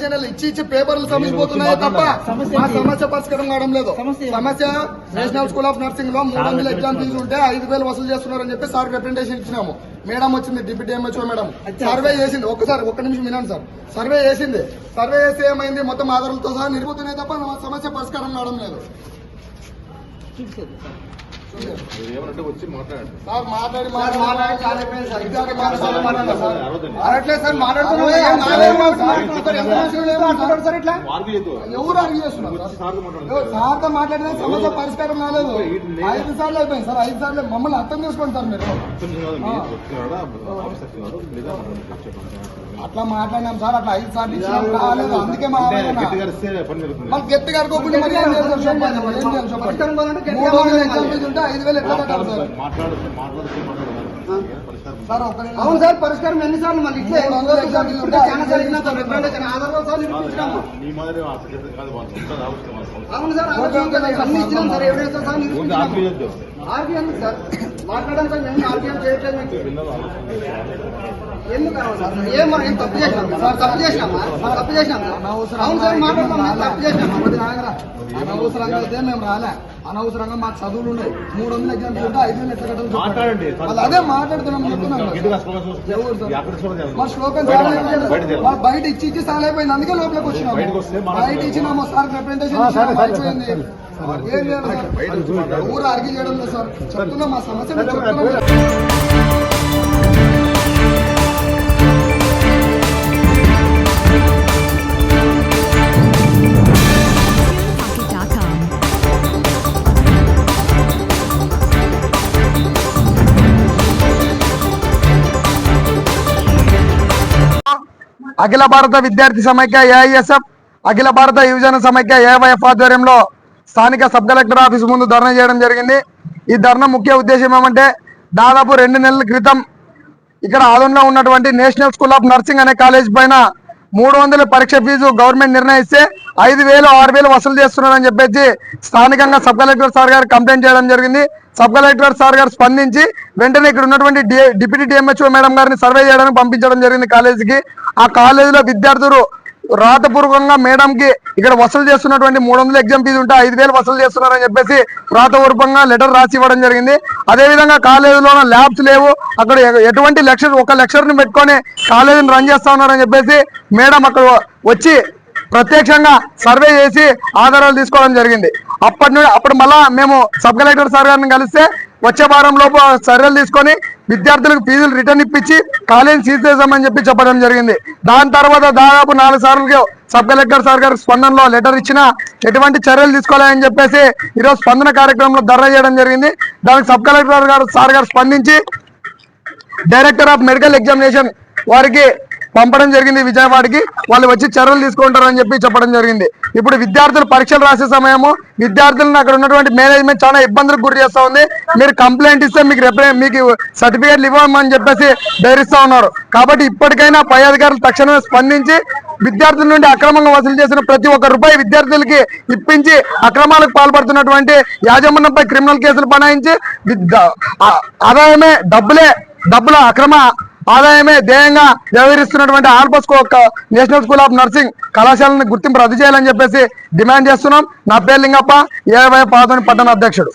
చర్యలు ఇచ్చి ఇచ్చి పేపర్లు సమస్యపోతున్నాయే తప్ప ఆ సమస్య పరిష్కారం కావడం లేదు. సమస్య నేషనల్ స్కూల్ ఆఫ్ నర్సింగ్లో మూడు వందల ఎగ్జామ్ ఫీజు ఉంటే ఐదు వేలు వసూలు చేస్తున్నారని చెప్పి సార్ రిప్రజెంటేషన్ ఇచ్చినాము. మేడం వచ్చింది డిప్యూటీ ఎంహెచ్ఓ మేడం. సర్వే చేసింది. ఒక్కసారి ఒక్క నిమిషం వినాను సార్. సర్వే చేసింది. సర్వే చేసి ఏమైంది? మొత్తం ఆధారాలతో సహా నిలుపుతున్నాయి తప్ప సమస్య పరిష్కారం కావడం లేదు. ఏమనంటే వచ్చి మాట్లాడండి సార్ మాట్లాడి మాట్లాడి కాలేకపోయింది సార్. ఇద్దరికి మాట్లాడాలి మాట్లాడాలి సార్ అరట్లేదు సార్. మాట్లాడుతున్నాం ఏం మాట్లాడలేదు సార్. మాట్లాడారు సార్ ఇట్లా? ఎవరు అడిగి చేస్తున్నారు సార్? సార్తో మాట్లాడిన సమస్య పరిష్కారం కాలేదు. ఐదు సార్లు అయిపోయింది సార్ ఐదు సార్లు. మమ్మల్ని అర్థం చేసుకోండి సార్ మీరు. అట్లా మాట్లాడినాం సార్ అట్లా ఐదు సార్లు ఇచ్చినాం కాలేదు అందుకే మా. గట్టిగా ఉంటే ఐదు వేలు ఎట్లా కట్టాలి సార్? సార్. అవును సార్ పరిష్కారం ఎన్నిసార్లు మళ్ళీ ఇట్లే చాలా సార్ రిప్రజెంటేషన్ ఆధారాలు సార్లు ఇప్పించినాము నీ మాదిరి ఆ సబ్జెక్ట్ కాదు వాళ్ళు ఉంటుంది అవసరం వాళ్ళు అవును సార్ అన్ని ఇచ్చినాం sir evidence sir RBM sir? మాట్లాడడానికి సార్ మేము ఆర్బీఎం చేయట్లేదు ఎందుకు కావాలి సార్? ఏం మనం ఏం తప్పు చేసినాం? సార్ తప్పు చేసినామా? సార్ తప్పు చేసినాం సార్ అవును సార్ మాట్లాడతాం తప్పు ఆగరా. అనవసరంగా అయితే మేము రాలే. అనవసరంగా మాకు చదువులు ఉన్నాయి మూడు వందల ఎగ్జామ్ ఫీజు ఉంటే ఐదు వేలు ఎట్లా కట్టాలి. మాట్లాడండి. వాళ్ళు అదే మాట్లాడుతున్నాం చెప్తున్నాం మా శ్లోకం చాలా బయట. మా ఇచ్చి ఇచ్చి చాలా అయిపోయింది అందుకే లోపలికి మాట్లాడతాం. బయట ఇచ్చినాము సార్ రిప్రజెంటేషన్ అయిపోయింది ఏం మాట్లాడు. ఊరు అడిగి చేయడం లేదు సార్. చెప్తున్నాం మా సమస్య అఖిల భారత విద్యార్థి సమైక్య ఏఐఎస్ఎఫ్ అఖిల భారత యువజన సమైక్య ఏవైఎఫ్ ఆధ్వర్యంలో స్థానిక సబ్ కలెక్టర్ ఆఫీస్ ముందు ధర్నా చేయడం జరిగింది. ఈ ధర్నా ముఖ్య ఉద్దేశం ఏమంటే దాదాపు రెండు నెలల క్రితం ఇక్కడ ఆదంలో ఉన్నటువంటి నేషనల్ స్కూల్ ఆఫ్ నర్సింగ్ అనే కాలేజ్ పైన మూడు వందల పరీక్ష ఫీజు గవర్నమెంట్ నిర్ణయిస్తే ఐదు వేలు ఆరు వేలు వసూలు చేస్తున్నారని చెప్పేసి స్థానికంగా సబ్ కలెక్టర్ సార్ గారు కంప్లైంట్ చేయడం జరిగింది. సబ్ కలెక్టర్ సార్ గారు స్పందించి వెంటనే ఇక్కడ ఉన్నటువంటి డిప్యూటీ డిఎంహెచ్ఓ మేడం గారిని సర్వే చేయడానికి పంపించడం జరిగింది కాలేజీకి. ఆ కాలేజీలో విద్యార్థులు రాతపూర్వకంగా మేడం కి ఇక్కడ వసూలు చేస్తున్నటువంటి మూడు వందల ఎగ్జామ్ ఫీజు ఉంటే ఐదు వేలు వసూలు చేస్తున్నారని చెప్పేసి రాతపూర్వకంగా లెటర్ రాసి ఇవ్వడం జరిగింది. అదే విధంగా కాలేజీలో ల్యాబ్స్ లేవు. అక్కడ ఎటువంటి లెక్చర్ ఒక లెక్చర్ని పెట్టుకొని కాలేజీని రన్ చేస్తా ఉన్నారని చెప్పేసి మేడం అక్కడ వచ్చి ప్రత్యక్షంగా సర్వే చేసి ఆధారాలు తీసుకోవడం జరిగింది. అప్పటి నుండి అప్పుడు మళ్ళా మేము సబ్ కలెక్టర్ సార్ గారిని కలిస్తే వచ్చే వారం లోపు చర్యలు తీసుకొని విద్యార్థులకు ఫీజులు రిటర్న్ ఇప్పించి కాలేజీ సీజ్ చెప్పి చెప్పడం జరిగింది. దాని తర్వాత దాదాపు నాలుగు సార్లు సబ్ కలెక్టర్ సార్ గారు స్పందనలో లెటర్ ఇచ్చినా ఎటువంటి చర్యలు తీసుకోవాలని చెప్పేసి ఈరోజు స్పందన కార్యక్రమంలో ధర్నా చేయడం జరిగింది. దానికి సబ్ కలెక్టర్ గారు సార్ గారు స్పందించి డైరెక్టర్ ఆఫ్ మెడికల్ ఎగ్జామినేషన్ వారికి పంపడం జరిగింది విజయవాడకి. వాళ్ళు వచ్చి చర్యలు తీసుకుంటారని చెప్పి చెప్పడం జరిగింది. ఇప్పుడు విద్యార్థులు పరీక్షలు రాసే సమయము విద్యార్థులను అక్కడ ఉన్నటువంటి మేనేజ్మెంట్ చాలా ఇబ్బందులకు గురి చేస్తా ఉంది. మీరు కంప్లైంట్ ఇస్తే మీకు మీకు సర్టిఫికేట్లు ఇవ్వమని చెప్పేసి బెదిరిస్తా ఉన్నారు. కాబట్టి ఇప్పటికైనా పై అధికారులు తక్షణమే స్పందించి విద్యార్థుల నుండి అక్రమంగా వసూలు చేసిన ప్రతి ఒక్క రూపాయి విద్యార్థులకి ఇప్పించి అక్రమాలకు పాల్పడుతున్నటువంటి యాజమాన్యంపై క్రిమినల్ కేసులు బనాయించి ఆదాయమే డబ్బులే డబ్బుల అక్రమ ఆదాయమే ధ్యేయంగా వ్యవహరిస్తున్నటువంటి ఆల్పస్కో నేషనల్ స్కూల్ ఆఫ్ నర్సింగ్ కళాశాలను గుర్తింపు రద్దు చేయాలని చెప్పేసి డిమాండ్ చేస్తున్నాం. నా పేరు లింగప్ప ఏవై పాదోని పట్టణ అధ్యక్షుడు.